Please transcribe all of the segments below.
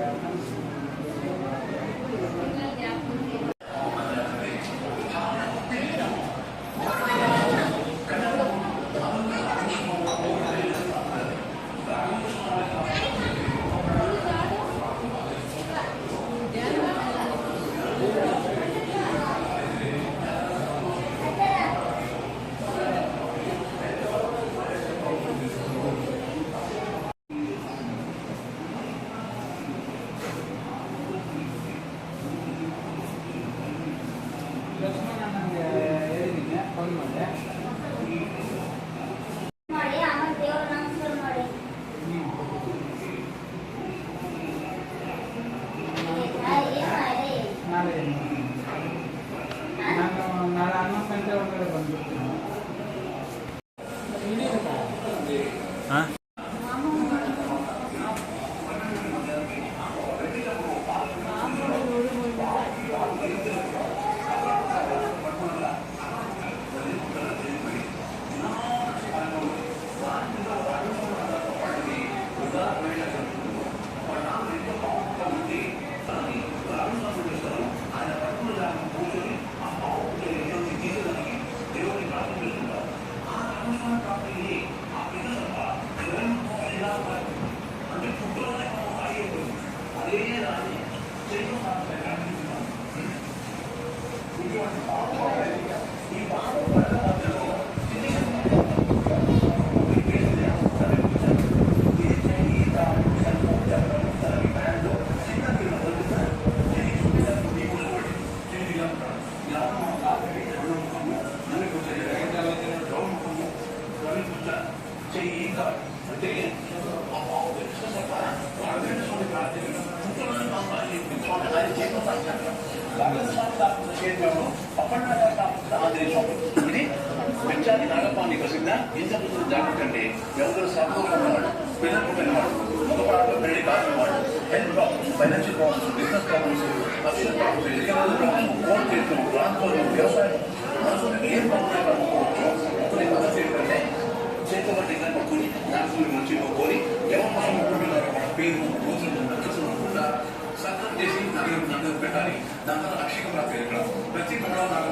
Yeah. విషయాన్ని నాగపాన్ని ప్రసిద్ధ ఇంతకుముందు జాగ్రత్త అంటే ఎవరు సర్వకున్నవాడు పిల్లలకు పిల్లవాడు మగవాడు పెళ్ళి కానివాడు health problems financial problems business problems అసలు ప్రాబ్లమ్స్ ఎకనామిక్ ప్రాబ్లమ్ ఫోన్ చేస్తాం ట్రాన్స్ఫర్ వ్యవసాయం మనసులకు ఏం ప్రాబ్లం అనుకోవచ్చు అప్పుడు ఏం మనసు ఏంటంటే చేతిలో డిగ్రీ పట్టుకుని నాకులు మంచి కోరి ఎవరు మనం మన పేరు రోజులు నచ్చలు అనుకుంటా చేసి నన్ను నన్ను పెట్టాలి. దాంతో లక్ష్యంగా ప్రాప్తి ప్రతి కూడా నాకు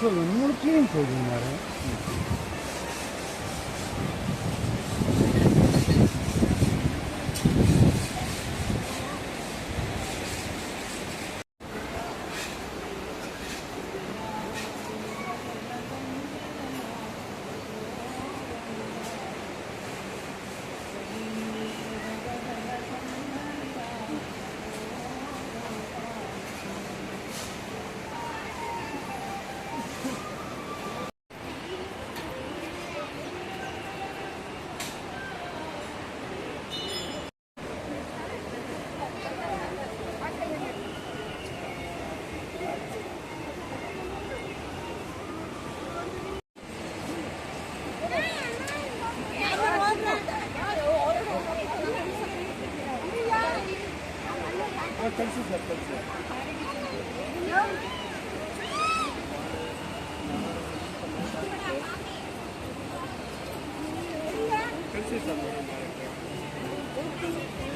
çoluğunu, unutmayın çoluğunları. 本当に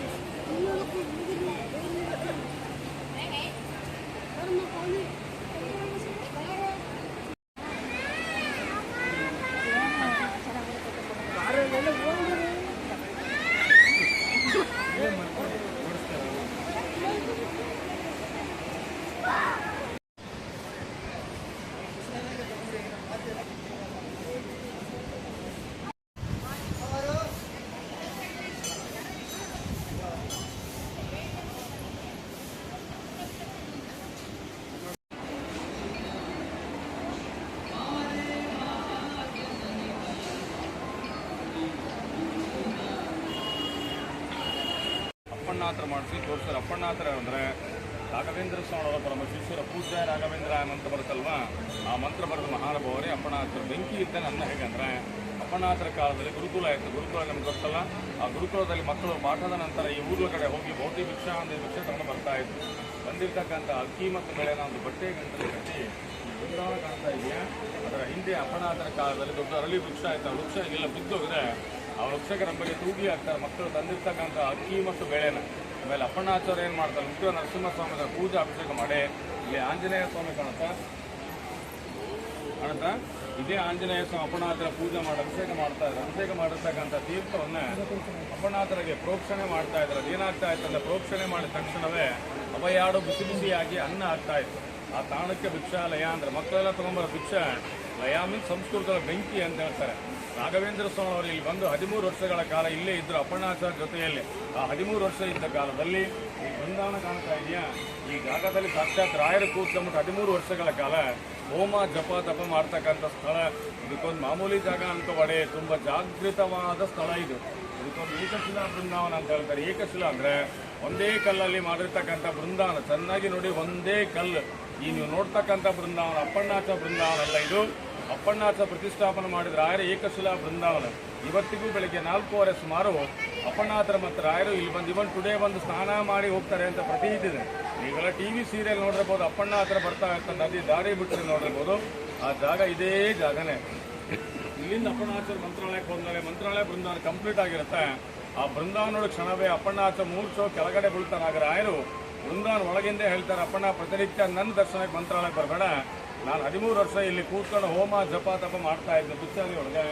ಅಪ್ಪಣ್ಣಾತ್ರ ಅಂದರೆ ರಾಘವೇಂದ್ರ ಸ್ವಾಮಿಯವರ ಪರಮ ಶಿಷ್ಯರ ಪೂಜ್ಯ ರಾಘವೇಂದ್ರ ಮಂತ್ರ ಬರುತ್ತಲ್ವಾ? ಆ ಮಂತ್ರ ಬರೆದ ಮಹಾನುಭಾವರೇ ಅಪ್ಪಣಾಥರ ಬೆಂಕಿ ಇದ್ದ ನನ್ನ ಹೇಗಂದ್ರೆ ಅಪ್ಪಣಾಥರ ಕಾಲದಲ್ಲಿ ಗುರುಕುಲ ಇತ್ತು. ಗುರುಕುಲ ನಮ್ಗೆ ಗೊತ್ತಲ್ಲ? ಆ ಗುರುಕುಲದಲ್ಲಿ ಮಕ್ಕಳು ಪಾಠದ ನಂತರ ಈ ಊರ್ಲ ಕಡೆ ಹೋಗಿ ಭೌತಿ ಭಿಕ್ಷಾ ಅಂದ್ರೆ ಭಿಕ್ಷೆ ತಗೊಂಡು ಬರ್ತಾ ಇತ್ತು ಬಂದಿರ್ತಕ್ಕಂಥ ಅಕ್ಕಿ ಮತ್ತು ಬೆಳೆನ ಒಂದು ಬಟ್ಟೆ ಗಂಟಲು ಕಟ್ಟಿ ಕಾಣ್ತಾ ಇದೆಯಾ? ಅದರ ಹಿಂದೆ ಅಪ್ಪನಾಥರ ಕಾಲದಲ್ಲಿ ದೊಡ್ಡ ಅರಳಿ ವೃಕ್ಷ ಆಯಿತು ವೃಕ್ಷ ಎಲ್ಲ ಬಿದ್ದೋಗಿದೆ. ಆ ವೃಕ್ಷಕ್ಕೆ ನಮ್ಮ ಬಗ್ಗೆ ತೂಗಿ ಹಾಕ್ತಾರೆ ಮಕ್ಕಳು ತಂದಿರ್ತಕ್ಕಂಥ ಅಕ್ಕಿ ಮತ್ತು ಬೆಳೆನ. ಆಮೇಲೆ ಅಪ್ಪಣ್ಣಾಚಾರ್ಯ ಏನು ಮಾಡ್ತಾರೆ? ಮುಖ್ಯ ನರಸಿಂಹಸ್ವಾಮಿ ಪೂಜೆ, ಅಭಿಷೇಕ ಮಾಡಿ. ಇಲ್ಲಿ ಆಂಜನೇಯ ಸ್ವಾಮಿ ಕಾಣುತ್ತಾ? ಕಾಣುತ್ತಾ? ಇದೇ ಆಂಜನೇಯ ಸ್ವಾಮಿ ಅಪ್ಪಣ್ಣಾಥರ ಪೂಜೆ ಮಾಡಿ, ಅಭಿಷೇಕ ಮಾಡ್ತಾ ಇದ್ದಾರೆ. ಅಭಿಷೇಕ ಮಾಡಿರ್ತಕ್ಕಂಥ ತೀರ್ಥವನ್ನ ಅಪ್ಪಣ್ಣಾಥರಿಗೆ ಪ್ರೋಕ್ಷಣೆ ಮಾಡ್ತಾ ಇದ್ದಾರೆ. ಅದೇನಾಗ್ತಾ ಇತ್ತು ಅಂದ್ರೆ ಪ್ರೋಕ್ಷಣೆ ಮಾಡಿದ ತಕ್ಷಣವೇ ಅಭಯಾಡು ಬಿಸಿ ಬಿಸಿಯಾಗಿ ಅನ್ನ ಆಗ್ತಾ ಇತ್ತು. ಆ ತಾಣಕ್ಕೆ ಭಿಕ್ಷಾಲಯ ಅಂದ್ರೆ ಮಕ್ಕಳೆಲ್ಲ ತಗೊಂಬರೋ ಭಿಕ್ಷಾ. ಲಯ ಸಂಸ್ಕೃತದ ಬೆಂಕಿ ಅಂತ ಹೇಳ್ತಾರೆ. ರಾಘವೇಂದ್ರ ಸ್ವಾಮಿ ಅವರು ಇಲ್ಲಿ ಬಂದು ಹದಿಮೂರು ವರ್ಷಗಳ ಕಾಲ ಇಲ್ಲೇ ಇದ್ದರು ಅಪ್ಪಣ್ಣಾಚಾರ ಜೊತೆಯಲ್ಲಿ ಆ ಹದಿಮೂರು ವರ್ಷ ಇದ್ದ ಕಾಲದಲ್ಲಿ ಈ ಬೃಂದಾವನ ಕಾಣ್ತಾ ಇದೆಯಾ? ಈ ಜಾಗದಲ್ಲಿ ಸಾಕ್ಷಾತ್ ರಾಯರ ಕೂತ್ಕೊಂಡ್ಬಿಟ್ಟು ಹದಿಮೂರು ವರ್ಷಗಳ ಕಾಲ ಹೋಮ ಜಪ ತಪ ಮಾಡ್ತಕ್ಕಂಥ ಸ್ಥಳ. ಇದಕ್ಕೊಂದು ಮಾಮೂಲಿ ಜಾಗ ಅಂತ ಅನ್ಕೋಬೇಡಿ ತುಂಬ ಜಾಗೃತವಾದ ಸ್ಥಳ ಇದು. ಇದಕ್ಕೊಂದು ಏಕಶಿಲಾ ಬೃಂದಾವನ ಅಂತ ಹೇಳ್ತಾರೆ. ಏಕಶಿಲಾ ಅಂದರೆ ಒಂದೇ ಕಲ್ಲಲ್ಲಿ ಮಾಡಿರ್ತಕ್ಕಂಥ ಬೃಂದಾವನ. ಚೆನ್ನಾಗಿ ನೋಡಿ ಒಂದೇ ಕಲ್ಲು. ಈ ನೀವು ನೋಡ್ತಕ್ಕಂಥ ಬೃಂದಾವನ ಅಪ್ಪಣ್ಣಾಚ ಬೃಂದಾವನ ಅಲ್ಲ ಇದು. ಅಪ್ಪಣ್ಣಾಚ ಪ್ರತಿಷ್ಠಾಪನೆ ಮಾಡಿದ ರಾಯರ ಏಕಶಿಲಾ ಬೃಂದಾವನ. ಇವತ್ತಿಗೂ ಬೆಳಗ್ಗೆ ನಾಲ್ಕೂವರೆ ಸುಮಾರು ಅಪ್ಪಣ್ಣಾಥರ ಮತ್ತು ರಾಯರು ಇಲ್ಲಿ ಬಂದು, ಇವನ್ ಟುಡೇ ಬಂದು ಸ್ನಾನ ಮಾಡಿ ಹೋಗ್ತಾರೆ ಅಂತ ಪ್ರತೀತಿ ಇದೆ. ಈಗೆಲ್ಲ ಟಿ ವಿ ಸೀರಿಯಲ್ ನೋಡಿರ್ಬೋದು ಅಪ್ಪಣ್ಣಾಥರ ಬರ್ತಾ ಇರ್ತಾರೆ ನದಿ ದಾರಿ ಬಿಟ್ಟರೆ ನೋಡಿರ್ಬೋದು. ಆ ಜಾಗ ಇದೇ ಜಾಗನೇ. ಇಲ್ಲಿಂದ ಅಪ್ಪಣ್ಣಾಚರ ಮಂತ್ರಾಲಯಕ್ಕೆ ಹೋದ್ಮೇಲೆ ಮಂತ್ರಾಲಯ ಬೃಂದಾವನ ಕಂಪ್ಲೀಟ್ ಆಗಿರುತ್ತೆ. ಆ ಬೃಂದಾವನ ಕ್ಷಣವೇ ಅಪ್ಪಣ್ಣಾಚ ಮೂರ್ಛೋ ಕೆಳಗಡೆ ಬೀಳ್ತಾನಾಗ ರಾಯರು ಬೃಂದಾವನ ಒಳಗಿಂದೇ ಹೇಳ್ತಾರೆ, ಅಪ್ಪಣ್ಣ, ಪ್ರತಿನಿತ್ಯ ನನ್ನ ದರ್ಶನಕ್ಕೆ ಮಂತ್ರಾಲಯಕ್ಕೆ ಬರಬೇಡ. ನಾನು ಹದಿಮೂರು ವರ್ಷ ಇಲ್ಲಿ ಕೂತ್ಕೊಂಡು ಹೋಮ, ಜಪ, ತಪ ಮಾಡ್ತಾ ಇದ್ದೆ ಬುಚ್ಚಾದಿ ಒಳಗೆ.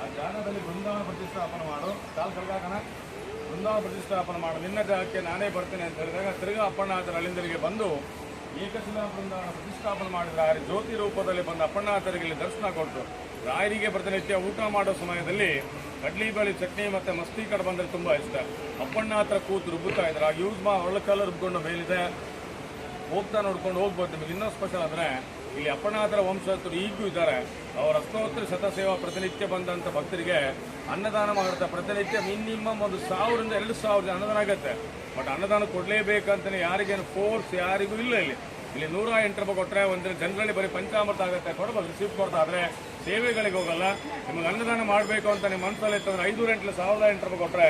ಆ ಜಾಗದಲ್ಲಿ ಬೃಂದಾವನ ಪ್ರತಿಷ್ಠಾಪನೆ ಮಾಡು. ಕಾಲು ಸರ್ಗಾಕಣ ಬೃಂದಾವನ ಪ್ರತಿಷ್ಠಾಪನೆ ಮಾಡು. ನಿನ್ನ ಜಾಗಕ್ಕೆ ನಾನೇ ಬರ್ತೇನೆ ಅಂತ ಹೇಳಿದಾಗ ತಿರುಗಾ ಅಪ್ಪಣ್ಣಾಚರ ಅಲ್ಲಿಂದರಿಗೆ ಬಂದು, ಏಕಶಿಲಾ ಬೃಂದಾವನ ಪ್ರತಿಷ್ಠಾಪನೆ ಮಾಡಿದ ಜ್ಯೋತಿ ರೂಪದಲ್ಲಿ ಬಂದ ಅಪ್ಪಣ್ಣಾಚರಿಗೆ ಇಲ್ಲಿ ದರ್ಶನ ಕೊಟ್ಟು ರಾಯರಿಗೆ ಪ್ರತಿನಿತ್ಯ ಊಟ ಮಾಡೋ ಸಮಯದಲ್ಲಿ ಕಡ್ಲಿ ಬೇಳೆ ಚಟ್ನಿ ಮತ್ತೆ ಮಸ್ತಿ ಕಡೆ ಬಂದ್ರೆ ತುಂಬಾ ಇಷ್ಟ. ಅಪ್ಪಣ್ಣ ಹತ್ರ ಕೂತು ರುಬ್ಬುತ್ತಾ ಇದ್ದಾರೆ. ಆ ಯೂಸ್ ಮಾ ಒಳಕಲ್ಲ ರುಬ್ಕೊಂಡು ಮೇಲಿದೆ ಹೋಗ್ತಾ ನೋಡ್ಕೊಂಡು ಹೋಗ್ಬೋದು. ನಿಮಗೆ ಇನ್ನೂ ಸ್ಪೆಷಲ್ ಅಂದ್ರೆ ಇಲ್ಲಿ ಅಪ್ಪನಾಥರ ವಂಶಸ್ಥರು ಈಗೂ ಇದ್ದಾರೆ. ಅವರ ಅಷ್ಟೋತ್ತರ ಶತಸೇವಾ ಪ್ರತಿನಿತ್ಯ ಬಂದಂತ ಭಕ್ತರಿಗೆ ಅನ್ನದಾನ ಮಾಡುತ್ತಾ ಪ್ರತಿನಿತ್ಯ ಮಿನಿಮಮ್ ಒಂದು ಸಾವಿರದಿಂದ ಎರಡು ಸಾವಿರದ ಅನ್ನದಾನ ಆಗುತ್ತೆ. ಬಟ್ ಅನ್ನದಾನ ಕೊಡ್ಲೇಬೇಕಂತಾನೆ ಯಾರಿಗೇನು ಫೋರ್ಸ್ ಯಾರಿಗೂ ಇಲ್ಲ ಇಲ್ಲಿ. ಇಲ್ಲಿ ನೂರ ಎಂಟು ರೂಪಾಯಿ ಕೊಟ್ಟರೆ ಒಂದು ಜನರಲ್ಲಿ ಬರೀ ಪಂಚಾಮೃತ ಆಗುತ್ತೆ. ಕೊಡಬಹುದು ರಿಸೀವ್ ಕೊಡ್ತಾ ಆದ್ರೆ ಸೇವೆಗಳಿಗೆ ಹೋಗಲ್ಲ. ನಿಮಗೆ ಅನ್ನದಾನ ಮಾಡಬೇಕು ಅಂತ ನಿಮ್ಮ ಮನಸ್ಸಲ್ಲಿ ಇತ್ತಂದ್ರೆ ಐದು ಎಂಟು ಸಾವಿರದ ಎಂಟು ರೂಪಾಯಿ ಕೊಟ್ಟರೆ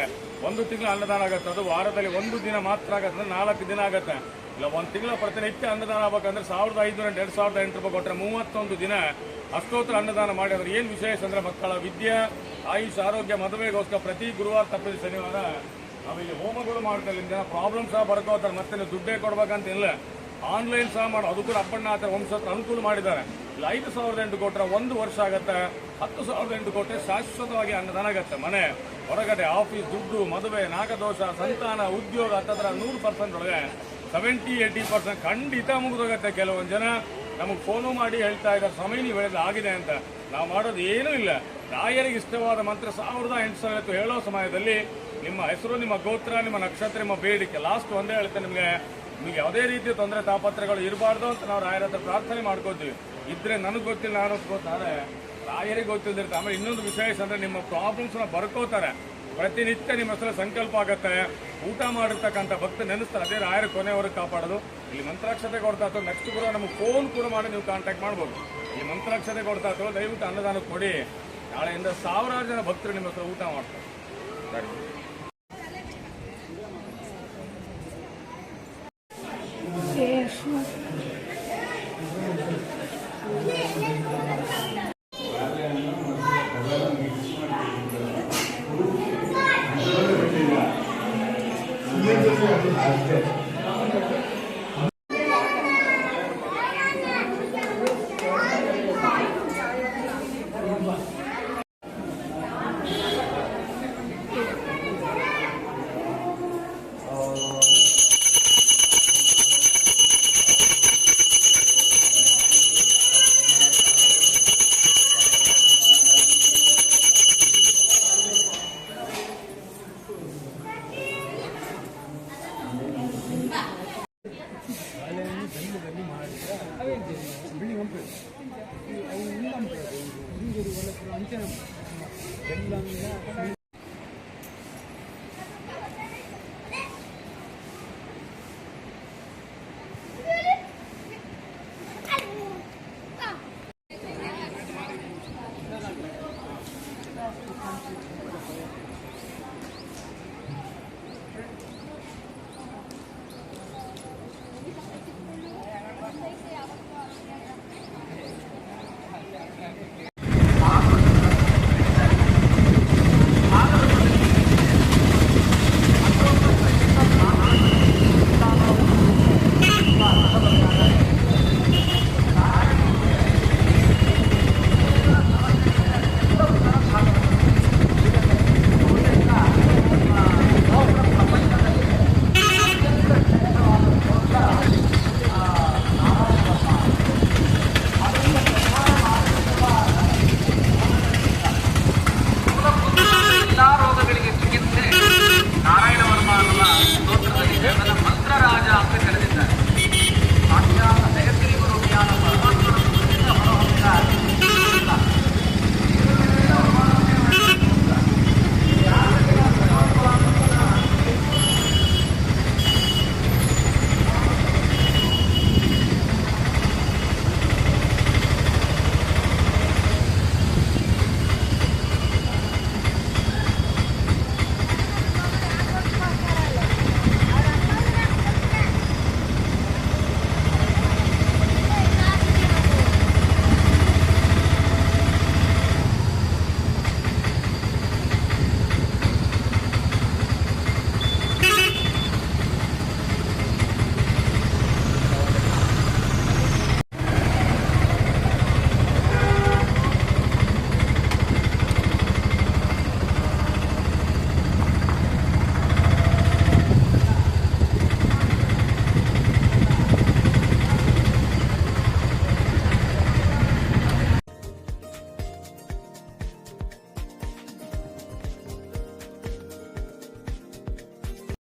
ಒಂದು ತಿಂಗಳು ಅನ್ನದಾನ ಆಗುತ್ತೆ. ಅದು ವಾರದಲ್ಲಿ ಒಂದು ದಿನ ಮಾತ್ರ ಆಗುತ್ತೆ ನಾಲ್ಕು ದಿನ ಆಗುತ್ತೆ. ಇಲ್ಲ, ಒಂದು ತಿಂಗಳ ಪ್ರತಿನಿತ್ಯ ಅನ್ನದಾನ ಆಗಬೇಕಂದ್ರೆ ಸಾವಿರದ ಐನೂರ ಎಂಟು, ಎರಡು ಸಾವಿರದ ಎಂಟು ರೂಪಾಯಿ ಕೊಟ್ಟರೆ ಮೂವತ್ತೊಂದು ದಿನ ಅಷ್ಟೋತ್ತರ ಅನ್ನದಾನ ಮಾಡಿ ಅಂದ್ರೆ ಏನು ವಿಶೇಷ ಅಂದರೆ ಮಕ್ಕಳ ವಿದ್ಯೆ, ಆಯುಷ್, ಆರೋಗ್ಯ, ಮದುವೆಗೋಸ್ಕರ ಪ್ರತಿ ಗುರುವಾರ ತಪ್ಪಿದ ಶನಿವಾರ. ನಾವು ಇಲ್ಲಿ ಹೋಮಗಳು ಮಾಡ್ತಾ ಪ್ರಾಬ್ಲಮ್ ಸಹ ಬರ್ಕೋತಾರೆ, ಮತ್ತೆ ನೀವು ದುಡ್ಡೇ ಕೊಡ್ಬೇಕಂತ ಇಲ್ಲ. ಆನ್ಲೈನ್ ಸಹ ಮಾಡೋ. ಅದು ಕೂಡ ಅಪ್ಪಣ್ಣ ಅಪ್ಪಣ್ಣಾಥ ವಂಶತ್ರ ಅನುಕೂಲ ಮಾಡಿದ್ದಾರೆ. ಇಲ್ಲಿ ಐದು ಸಾವಿರದ ಎಂಟು ಕೊಟ್ಟರೆ ಒಂದು ವರ್ಷ ಆಗತ್ತೆ. ಹತ್ತು ಸಾವಿರದ ಎಂಟು ಕೊಟ್ಟರೆ ಶಾಶ್ವತವಾಗಿ ಅನ್ನದಾನ ಆಗತ್ತೆ. ಮನೆ, ಹೊರಗಡೆ, ಆಫೀಸ್, ದುಡ್ಡು, ಮದುವೆ, ನಾಗದೋಷ, ಸಂತಾನ, ಉದ್ಯೋಗ, ಹತ್ತತ್ರ ನೂರು ಪರ್ಸೆಂಟ್ ಒಳಗೆ ಸೆವೆಂಟಿ ಏಯ್ಟಿ ಪರ್ಸೆಂಟ್ ಖಂಡಿತ ಮುಗಿದೋಗತ್ತೆ ಕೆಲವೊಂದು ಜನ. ನಮಗೆ ಫೋನು ಮಾಡಿ ಹೇಳ್ತಾ ಇದ್ದಾರೆ ಸಮಯ ನೀವು ಹೇಳಿದ್ರೆ ಆಗಿದೆ ಅಂತ. ನಾವು ಮಾಡೋದು ಏನೂ ಇಲ್ಲ. ರಾಯರಿಗೆ ಇಷ್ಟವಾದ ಮಂತ್ರ ಸಾವಿರದ ಎಂಟು ಸಾವಿರ ಹೇಳೋ ಸಮಯದಲ್ಲಿ ನಿಮ್ಮ ಹೆಸರು, ನಿಮ್ಮ ಗೋತ್ರ, ನಿಮ್ಮ ನಕ್ಷತ್ರ, ನಿಮ್ಮ ಬೇಡಿಕೆ ಲಾಸ್ಟ್ ಒಂದೇ ಹೇಳ್ತೇನೆ ನಿಮಗೆ. ನಿಮಗೆ ಯಾವುದೇ ರೀತಿಯ ತೊಂದರೆ ತಾಪತ್ರಗಳು ಇರಬಾರ್ದು ಅಂತ ನಾವು ರಾಯರ ಹತ್ರ ಪ್ರಾರ್ಥನೆ ಮಾಡ್ಕೋತೀವಿ. ಇದ್ರೆ ನನಗೆ ಗೊತ್ತಿಲ್ಲ, ನಾನು ರಾಯರಿಗೆ ಗೊತ್ತಿಲ್ದಿರ್ತಾರೆ ಆಮೇಲೆ ಇನ್ನೊಂದು ವಿಶೇಷ ಅಂದ್ರೆ ನಿಮ್ಮ ಪ್ರಾಬ್ಲಮ್ಸ್ನ ಬರ್ಕೋತಾರೆ. ಪ್ರತಿನಿತ್ಯ ನಿಮ್ಮ ಹೆಸರು ಸಂಕಲ್ಪ ಆಗುತ್ತೆ. ಊಟ ಮಾಡಿರ್ತಕ್ಕಂಥ ಭಕ್ತ ನೆನೆಸ್ತಾರೆ. ಅದೇ ರಾಯರ ಕೊನೆವರೆಗೆ ಕಾಪಾಡೋದು. ಇಲ್ಲಿ ಮಂತ್ರಾಕ್ಷತೆ ಕೊಡ್ತಾ ಇತ್ತು ನೆಕ್ಸ್ಟ್ ಕೂಡ ನಮಗೆ ಫೋನ್ ಕೂಡ ಮಾಡಿ ನೀವು ಕಾಂಟ್ಯಾಕ್ಟ್ ಮಾಡ್ಬೋದು. ಈ ಮಂತ್ರಾಕ್ಷತೆ ಕೊಡ್ತಾ ಇತ್ತು ದಯವಿಟ್ಟು ಅನ್ನದಾನ ಕೊಡಿ. ನಾಳೆಯಿಂದ ಸಾವಿರಾರು ಜನ ಭಕ್ತರು ನಿಮ್ಮ ಹತ್ರ ಊಟ ಮಾಡ್ತಾರೆ.